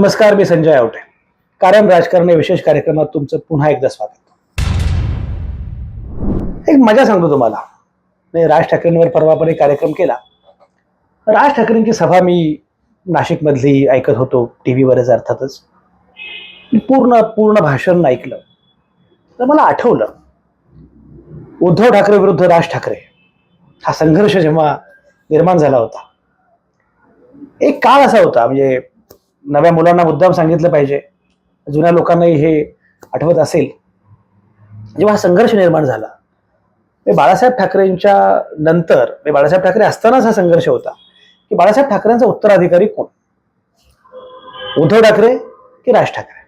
नमस्कार मी संजय आवटे. कारण राजकारण या विशेष कार्यक्रमात तुमचं पुन्हा एकदा स्वागत. एक मजा सांगतो तुम्हाला. मी राज ठाकरेंवर परवापणे कार्यक्रम केला. राज ठाकरेंची सभा मी नाशिकमधली ऐकत होतो टी व्हीवरच अर्थातच. मी पूर्ण पूर्ण भाषण ऐकलं. तर मला आठवलं उद्धव ठाकरे विरुद्ध राज ठाकरे हा संघर्ष जेव्हा निर्माण झाला होता एक काळ असा होता म्हणजे नव्या मुलांना मुद्दाम सांगितलं पाहिजे. जुन्या लोकांनाही हे आठवत असेल. जेव्हा हा संघर्ष निर्माण झाला ते बाळासाहेब ठाकरेंच्या नंतर म्हणजे बाळासाहेब ठाकरे असतानाच हा संघर्ष होता. की बाळासाहेब ठाकरेंचा उत्तराधिकारी कोण? उद्धव ठाकरे की राज ठाकरे?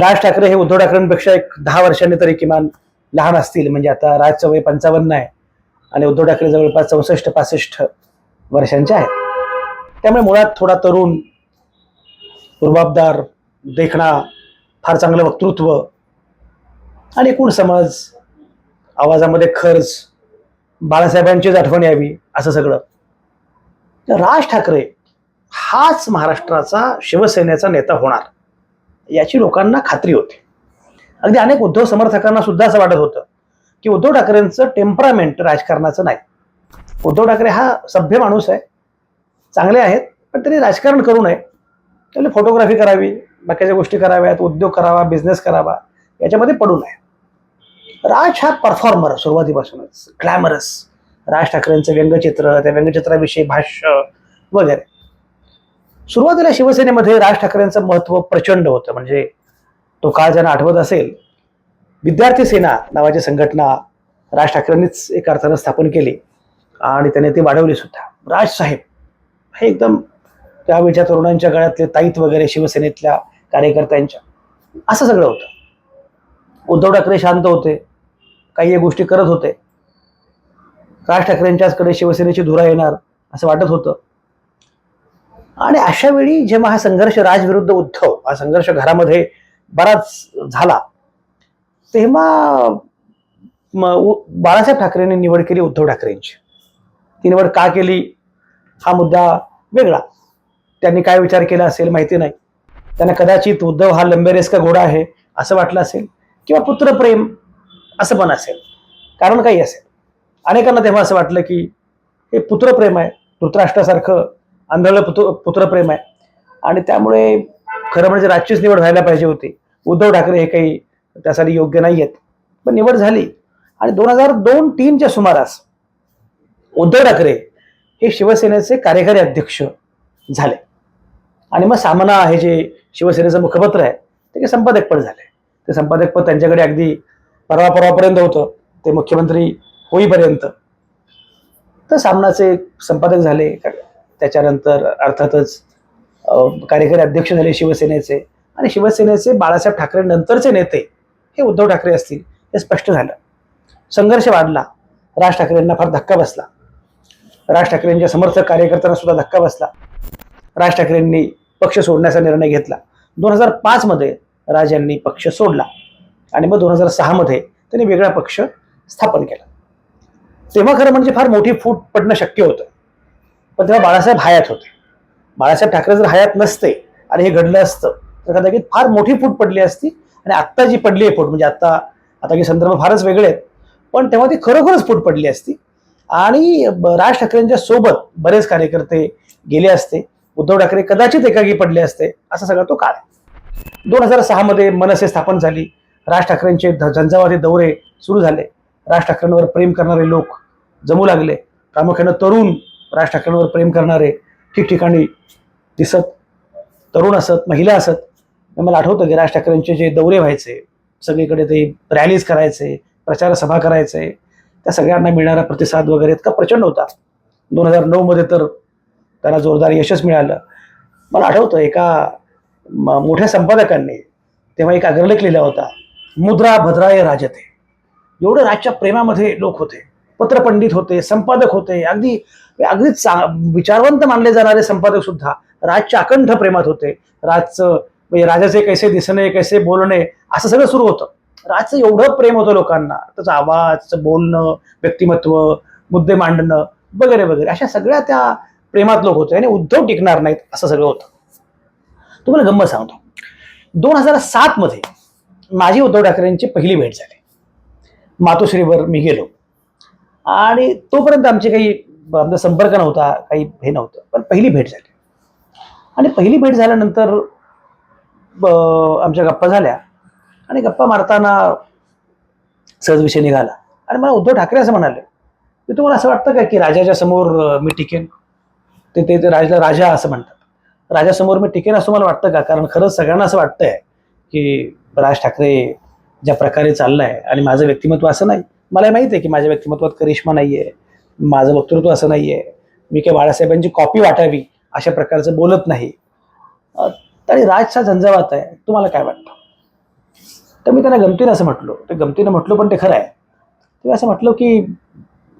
राज ठाकरे हे उद्धव ठाकरेंपेक्षा एक दहा वर्षांनी तरी किमान लहान असतील. म्हणजे आता राजचं वय पंचावन्न आहे. आणि उद्धव ठाकरे जवळपास चौसष्ट पासष्ट वर्षांचे आहेत. त्यामुळे मुळात थोडा तरुण रुबाबदार देखणा फार चांगलं वक्तृत्व आणि एकूण समज आवाजामध्ये खर्च बाळासाहेबांचीच आठवण यावी असं सगळं. तर राज ठाकरे हाच महाराष्ट्राचा शिवसेनेचा नेता होणार याची लोकांना खात्री होती. अगदी अनेक उद्धव समर्थकांना सुद्धा असं वाटत होतं की उद्धव ठाकरेंचं टेम्परामेंट राजकारणाचं नाही. उद्धव ठाकरे हा सभ्य माणूस आहे. चांगले आहेत पण त्यांनी राजकारण करू नये. त्याला फोटोग्राफी करावी बाकीच्या गोष्टी कराव्यात उद्योग करावा बिझनेस करावा याच्यामध्ये पडू नये. राज हा परफॉर्मर सुरुवातीपासूनच ग्लॅमरस राज ठाकरेंचं व्यंगचित्र त्या व्यंगचित्राविषयी भाष्य वगैरे. सुरुवातीला शिवसेनेमध्ये राज ठाकरेंचं महत्त्व प्रचंड होतं. म्हणजे तो काळ ज्यांना आठवत असेल विद्यार्थी सेना नावाची संघटना राज ठाकरेंनीच एक अर्थानं स्थापन केली आणि त्याने ती वाढवली सुद्धा. राजसाहेब हे एकदम त्यावेळच्या तरुणांच्या गळ्यातले ताईत वगैरे शिवसेनेतल्या कार्यकर्त्यांच्या. असं सगळं होतं. उद्धव ठाकरे शांत होते. काही या गोष्टी करत होते. राज ठाकरेंच्याचकडे शिवसेनेची धुरा येणार असं वाटत होतं. आणि अशा वेळी जेव्हा हा संघर्ष राजविरुद्ध उद्धव हा संघर्ष घरामध्ये बराच झाला तेव्हा उ- बाळासाहेब ठाकरेंनी निवड केली उद्धव ठाकरेंची. ती निवड का केली? हा मुद्दा वेगळा. त्यांनी काय विचार केला असेल माहिती नाही. त्यांना कदाचित उद्धव हा लंबेरेस का घोडा आहे असं वाटलं असेल किंवा पुत्रप्रेम असं पण असेल. कारण काही असेल. अनेकांना तेव्हा असं वाटलं की हे पुत्रप्रेम आहे. धृतराष्ट्रासारखं आंधळं पुत्र पुत्रप्रेम आहे. आणि त्यामुळे खरं म्हणजे राजचीच निवड व्हायला पाहिजे होती. उद्धव ठाकरे हे काही त्यासाठी योग्य नाही आहेत पण निवड झाली. आणि दोन हजार दोन तीनच्या सुमारास उद्धव ठाकरे हे शिवसेनेचे कार्यकारी अध्यक्ष झाले. आणि मग सामना हे जे शिवसेनेचं मुखपत्र आहे ते काही संपादकपद झाले. ते संपादकपद त्यांच्याकडे अगदी परवा परवापर्यंत होतं ते मुख्यमंत्री होईपर्यंत. तर सामनाचे संपादक झाले त्याच्यानंतर अर्थातच कार्यकारी अध्यक्ष झाले शिवसेनेचे. आणि शिवसेनेचे बाळासाहेब ठाकरे नंतरचे नेते हे उद्धव ठाकरे असतील हे स्पष्ट झालं. संघर्ष वाढला. राज ठाकरेंना फार धक्का बसला. राज ठाकरेंच्या समर्थक कार्यकर्त्यांना सुद्धा धक्का बसला. राज ठाकरेंनी पक्ष सोडण्याचा निर्णय घेतला. दोन हजार पाचमध्ये राज यांनी पक्ष सोडला आणि मग दोन हजार सहामध्ये त्यांनी वेगळा पक्ष स्थापन केला. तेव्हा खरं म्हणजे फार मोठी फूट पडणं शक्य होतं. पण तेव्हा बाळासाहेब हयात होते. बाळासाहेब ठाकरे जर हयात नसते आणि हे घडलं असतं तर कदाचित फार मोठी फूट पडली असती आणि आत्ता जी पडली आहे फूट म्हणजे आत्ता आता हे संदर्भ फारच वेगळे आहेत. पण तेव्हा ती खरोखरच फूट पडली असती. आणि राज ठाकरेंच्या सोबत बरेच कार्यकर्ते गेले असते. उद्धव ठाकरे कदाचित एकागी पडले असते असा सगळा तो काळ आहे. दोन हजार सहामध्ये मनसे स्थापन झाली. राज ठाकरेंचे ध- दौरे सुरू झाले. राज ठाकरेंवर प्रेम करणारे लोक जमू लागले. प्रामुख्यानं तरुण राज ठाकरेंवर प्रेम करणारे ठिकठिकाणी दिसत तरुण असत महिला असत. मला आठवतं की राज ठाकरेंचे जे दौरे व्हायचे सगळीकडे ते रॅलीज करायचे प्रचार सभा करायचे त्या सगळ्यांना मिळणारा प्रतिसाद वगैरे इतका प्रचंड होता. दोन हजार नऊमध्ये तर त्यांना जोरदार यशच मिळालं. मला आठवतं एका म- मोठ्या संपादकांनी तेव्हा एक अग्रलेख लिहिला होता मुद्रा भद्राय राजते. एवढं राजच्या प्रेमामध्ये लोक होते. पत्रपंडित होते संपादक होते. अगदी अगदी चा विचारवंत मानले जाणारे संपादक सुद्धा राजच्या अकंठ प्रेमात होते. राजचं म्हणजे राजाचे कैसे दिसणे कैसे बोलणे असं सगळं सुरू होतं. राजचं एवढं प्रेम होतं लोकांना. त्याचा आवाज त्याचं बोलणं व्यक्तिमत्व मुद्दे मांडणं वगैरे वगैरे. अशा सगळ्या त्या प्रेमात लोक होते आणि उद्धव टिकणार नाहीत असं सगळं होतं. तुम्हाला गंमत सांगतो. दोन हजार सात मध्ये माझी उद्धव ठाकरेंची पहिली भेट झाली. मातोश्रीवर मी गेलो. आणि तोपर्यंत आमचे काही आमचा संपर्क नव्हता काही हे नव्हतं. पण पहिली भेट झाली. आणि पहिली भेट झाल्यानंतर आमच्या गप्पा झाल्या. आणि गप्पा मारताना सहज विषय निघाला. आणि मला उद्धव ठाकरे असं म्हणाले की तुम्हाला असं वाटतं का की राजाच्या समोर मी टिकेन? ते ते राजाला राजा असं म्हणतात. राजासमोर मी टिकेन असं मला वाटतं का? कारण खरंच सगळ्यांना असं वाटतंय की राज ठाकरे ज्या प्रकारे चाललाय आणि माझं व्यक्तिमत्व असं नाही. मला माहिती आहे की माझ्या व्यक्तिमत्वात करिश्मा नाही आहे माझं वक्तृत्व असं नाही आहे मी काही बाळासाहेबांची कॉपी वाटावी अशा प्रकारचं बोलत नाही. आणि राजचा झंझावात आहे. तुम्हाला काय वाटतं? तर मी त्यांना गमतीनं असं म्हटलो. ते गमतीनं म्हटलो पण ते खरं आहे ते असं म्हटलं की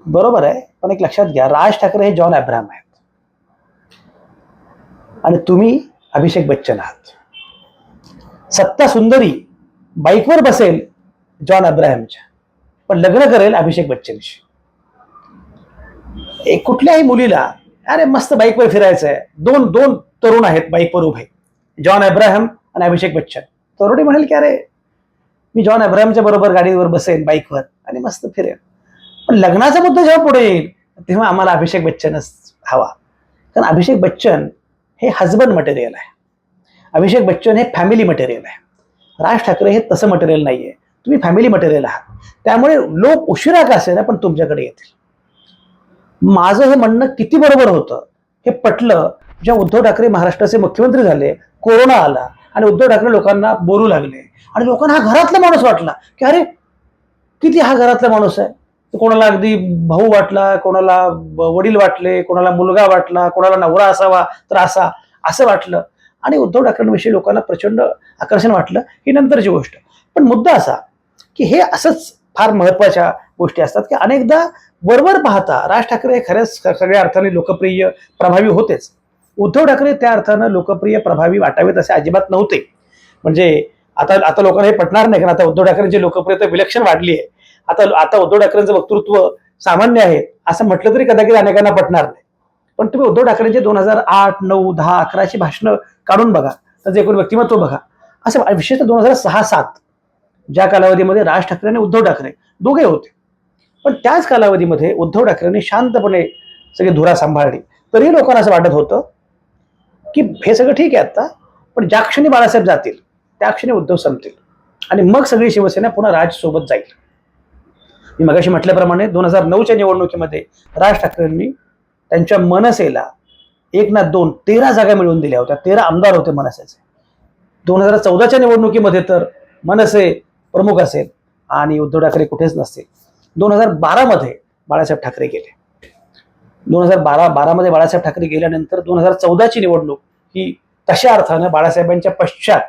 बरोबर आहे पण एक लक्षात घ्या राज ठाकरे हे जॉन अब्राहम आहेत. आणि तुम्ही अभिषेक बच्चन आहात. सत्ता सुंदरी बाईकवर बसेल जॉन अब्राहमच्या पण लग्न करेल अभिषेक बच्चनशी. एक कुठल्याही मुलीला अरे मस्त बाईकवर फिरायचं आहे दोन दोन तरुण आहेत बाईकवर उभे. जॉन अब्राहम आणि अभिषेक बच्चन. तरुणी म्हणेल की अरे मी जॉन अब्राहमच्या बरोबर गाडीवर बसेन बाईकवर आणि मस्त फिरेन. पण लग्नाचा मुद्दा जेव्हा पुढे येईल तेव्हा आम्हाला अभिषेक बच्चनच हवा. कारण अभिषेक बच्चन हे हजबंड मटेरियल आहे. अभिषेक बच्चन हे फॅमिली मटेरियल आहे. राज ठाकरे हे तसं मटेरियल नाही आहे तुम्ही फॅमिली मटेरियल आहात. त्यामुळे लोक उशिरा का असेल पण तुमच्याकडे येतील. माझं हे म्हणणं किती बरोबर होतं. हे पटलं. जेव्हा उद्धव ठाकरे महाराष्ट्राचे मुख्यमंत्री झाले कोरोना आला आणि उद्धव ठाकरे लोकांना बोलू लागले. आणि लोकांना हा घरातला माणूस वाटला की अरे किती हा घरातला माणूस आहे? कोणाला अगदी भाऊ वाटला कोणाला वडील वाटले कोणाला मुलगा वाटला कोणाला नवरा असावा तर असा असं वाटलं. आणि उद्धव ठाकरेंविषयी लोकांना प्रचंड आकर्षण वाटलं ही नंतरची गोष्ट. पण मुद्दा असा की हे असंच फार महत्त्वाच्या गोष्टी असतात की अनेकदा वरवर पाहता राज ठाकरे हे खऱ्याच सगळ्या अर्थाने लोकप्रिय प्रभावी होतेच. उद्धव ठाकरे त्या अर्थानं लोकप्रिय प्रभावी वाटावेत असे अजिबात नव्हते. म्हणजे आता आता लोकांना हे पटणार नाही कारण आता उद्धव ठाकरेंची लोकप्रियता विलक्षण वाढली आहे. आता आता उद्धव ठाकरेंचं वक्तृत्व सामान्य आहे असं म्हटलं तरी कदाचित अनेकांना पटणार नाही. पण तुम्ही उद्धव ठाकरेंचे दोन हजार आठ नऊ दहा अकराची भाषणं काढून बघा त्याचं एकूण व्यक्तिमत्व बघा असं विशेषतः दोन हजार सहा सात ज्या कालावधीमध्ये राज ठाकरे आणि उद्धव ठाकरे दोघे होते. पण त्याच कालावधीमध्ये उद्धव ठाकरेंनी शांतपणे सगळी धुरा सांभाळली. तरी लोकांना असं वाटत होतं की हे सगळं ठीक आहे आता पण ज्या क्षणी बाळासाहेब जातील त्या क्षणी उद्धव संपतील. आणि मग सगळी शिवसेना पुन्हा राज सोबत जाईल. मी मगाशी म्हटल्याप्रमाणे दोन हजार नऊच्या निवडणुकीमध्ये राज ठाकरेंनी त्यांच्या मनसेला एक ना दोन तेरा जागा मिळवून दिल्या होत्या. तेरा आमदार होते मनसेचे. दोन हजार चौदाच्या निवडणुकीमध्ये तर मनसे प्रमुख असेल आणि उद्धव ठाकरे कुठेच नसतील. दोन हजार बारामध्ये बाळासाहेब ठाकरे गेले. दोन हजार बारा बारामध्ये बाळासाहेब ठाकरे गेल्यानंतर दोन हजार चौदाची निवडणूक ही तशा अर्थानं बाळासाहेबांच्या पश्चात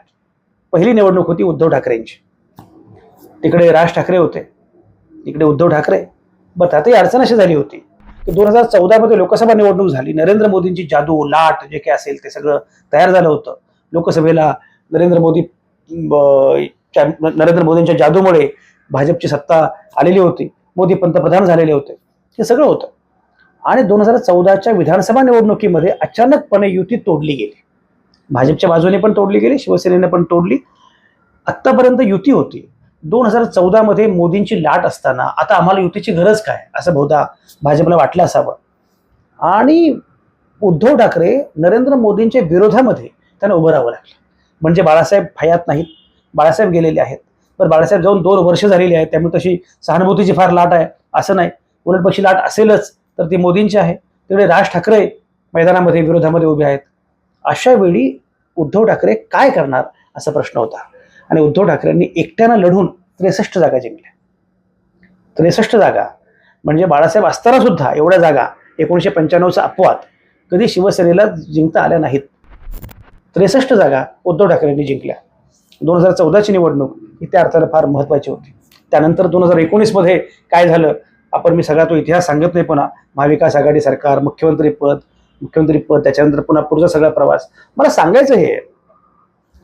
पहिली निवडणूक होती उद्धव ठाकरेंची. तिकडे राज ठाकरे होते इकडे उद्धव ठाकरे. बरं आता ही अडचण अशी झाली होती की दोन हजार चौदामध्ये लोकसभा निवडणूक झाली नरेंद्र मोदींची जादू लाट जे काही असेल ते सगळं तयार झालं होतं. लोकसभेला नरेंद्र मोदी नरेंद्र मोदींच्या जादूमुळे भाजपची सत्ता आलेली होती मोदी पंतप्रधान झालेले होते. हे सगळं होतं. आणि दोन हजार चौदाच्या विधानसभा निवडणुकीमध्ये अचानकपणे युती तोडली गेली. भाजपच्या बाजूने पण तोडली गेली शिवसेनेने पण तोडली. आत्तापर्यंत युती होती. दोन हजार चौदामध्ये मोदींची लाट असताना आता आम्हाला युतीची गरज काय? असं बहुधा भाजपला वाटलं असावं. आणि उद्धव ठाकरे नरेंद्र मोदींच्या विरोधामध्ये त्यांना उभं राहावं लागलं. म्हणजे बाळासाहेब हयात नाहीत. बाळासाहेब गेलेले आहेत. पण बाळासाहेब जाऊन दोन वर्ष झालेली आहेत. त्यामुळे तशी सहानुभूतीची फार लाट आहे. असं नाही. उलट पक्षी लाट असेलच. तर ती मोदींची आहे. तेवढे राज ठाकरे मैदानामध्ये विरोधामध्ये उभे आहेत. अशा वेळी उद्धव ठाकरे काय करणार असा प्रश्न होता. आणि उद्धव ठाकरेंनी एकट्यानं लढून त्रेसष्ट जागा जिंकल्या. त्रेसष्ट जागा म्हणजे बाळासाहेब असताना सुद्धा एवढ्या जागा एकोणीसशे पंच्याण्णवचा अपवाद कधी शिवसेनेला जिंकता आल्या नाहीत. त्रेसष्ट जागा उद्धव ठाकरेंनी जिंकल्या. दोन हजार चौदाची निवडणूक ही त्या अर्थानं फार महत्त्वाची होती. त्यानंतर दोन हजार एकोणीसमध्ये काय झालं? आपण मी सगळा तो इतिहास सांगत नाही पुन्हा. महाविकास आघाडी सरकार मुख्यमंत्री पद मुख्यमंत्री पद त्याच्यानंतर पुन्हा पुढचा सगळा प्रवास. मला सांगायचं हे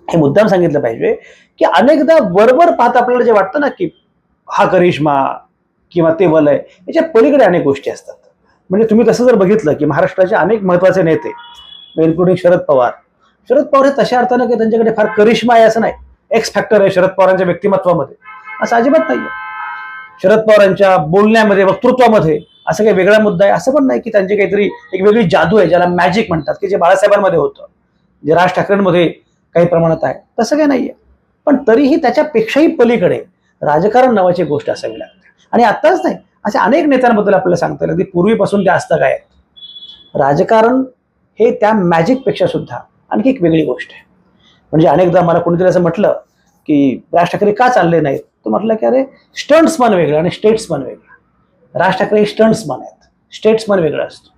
हे मुद्दाम सांगितलं पाहिजे की अनेकदा वरवर पाहत आपल्याला जे वाटतं ना की हा करिश्मा किंवा ते वलय याच्या पलीकडे अनेक गोष्टी असतात. म्हणजे तुम्ही तसं जर बघितलं की महाराष्ट्राचे अनेक महत्त्वाचे नेते इन्क्लुडिंग शरद पवार. शरद पवार हे तशा अर्थानं की त्यांच्याकडे फार करिश्मा आहे असं नाही. एक्स फॅक्टर आहे शरद पवारांच्या व्यक्तिमत्वामध्ये. असं अजिबात नाही शरद पवारांच्या बोलण्यामध्ये वक्तृत्वामध्ये असं काही वेगळा मुद्दा आहे? असं पण नाही की त्यांची काहीतरी एक वेगळी जादू आहे ज्याला मॅजिक म्हणतात की जे बाळासाहेबांमध्ये होतं जे राज ठाकरेंमध्ये काही प्रमाणात आहे. तसं काही नाहीये. पण तरीही त्याच्यापेक्षाही पलीकडे राजकारण नावाची गोष्ट असावी लागते. आणि आत्ताच नाही अशा अनेक नेत्यांबद्दल आपल्याला सांगता येईल. अगदी पूर्वीपासून ते असतं काय? राजकारण हे त्या मॅजिकपेक्षा सुद्धा आणखी एक वेगळी गोष्ट आहे. म्हणजे अनेकदा मला कोणीतरी असं म्हटलं की राज ठाकरे का चालले नाहीत? तर म्हटलं की अरे स्टंट्समन वेगळं आणि स्टेट्समन वेगळं. राज ठाकरे हे स्टंट्समन आहेत. स्टेट्समन वेगळं असतो.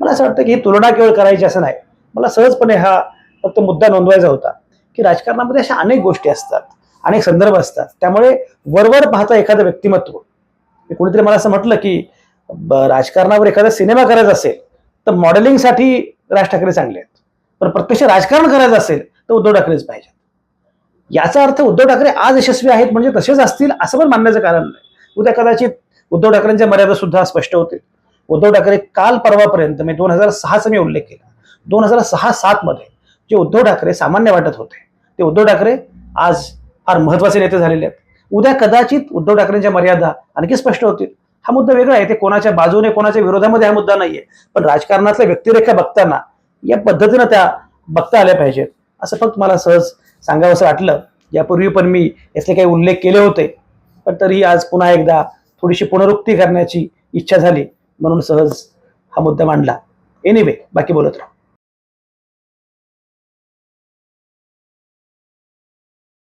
मला असं वाटतं की ही तुलना केवळ करायची असं नाही. मला सहजपणे हा फक्त मुद्दा नोंदवायचा होता की राजकारणामध्ये अशा अनेक गोष्टी असतात अनेक संदर्भ असतात. त्यामुळे वरवर पाहता एखादं व्यक्तिमत्व. कोणीतरी मला असं म्हटलं की राजकारणावर एखादा सिनेमा करायचा असेल तर मॉडेलिंगसाठी राज ठाकरे चांगले आहेत. पण प्रत्यक्ष राजकारण करायचं असेल तर उद्धव ठाकरेच पाहिजेत. याचा अर्थ उद्धव ठाकरे आज यशस्वी आहेत म्हणजे तसेच असतील असं पण मानण्याचं कारण नाही. उद्या कदाचित उद्धव ठाकरेंच्या मर्यादा सुद्धा स्पष्ट होतील. उद्धव ठाकरे काल परवापर्यंत मी दोन हजार सहाचा मी उल्लेख केला. दोन हजार सहा सातमध्ये जे उद्धव ठाकरे सामान्य वाटत होते ते उद्धव ठाकरे आज फार महत्त्वाचे नेते झालेले आहेत. उद्या कदाचित उद्धव ठाकरेंच्या मर्यादा आणखी स्पष्ट होतील. हा मुद्दा वेगळा आहे. ते कोणाच्या बाजूने कोणाच्या विरोधामध्ये हा मुद्दा नाहीये. पण राजकारणातल्या व्यक्तिरेखा बघताना या पद्धतीनं त्या बघता आल्या पाहिजेत. असं फक्त मला सहज सांगावंसं वाटलं. यापूर्वी पण मी याचे काही उल्लेख केले होते. पण तरीही आज पुन्हा एकदा थोडीशी पुनरुक्ती करण्याची इच्छा झाली. म्हणून सहज हा मुद्दा मांडला. एनिवे बाकी बोलत राहू.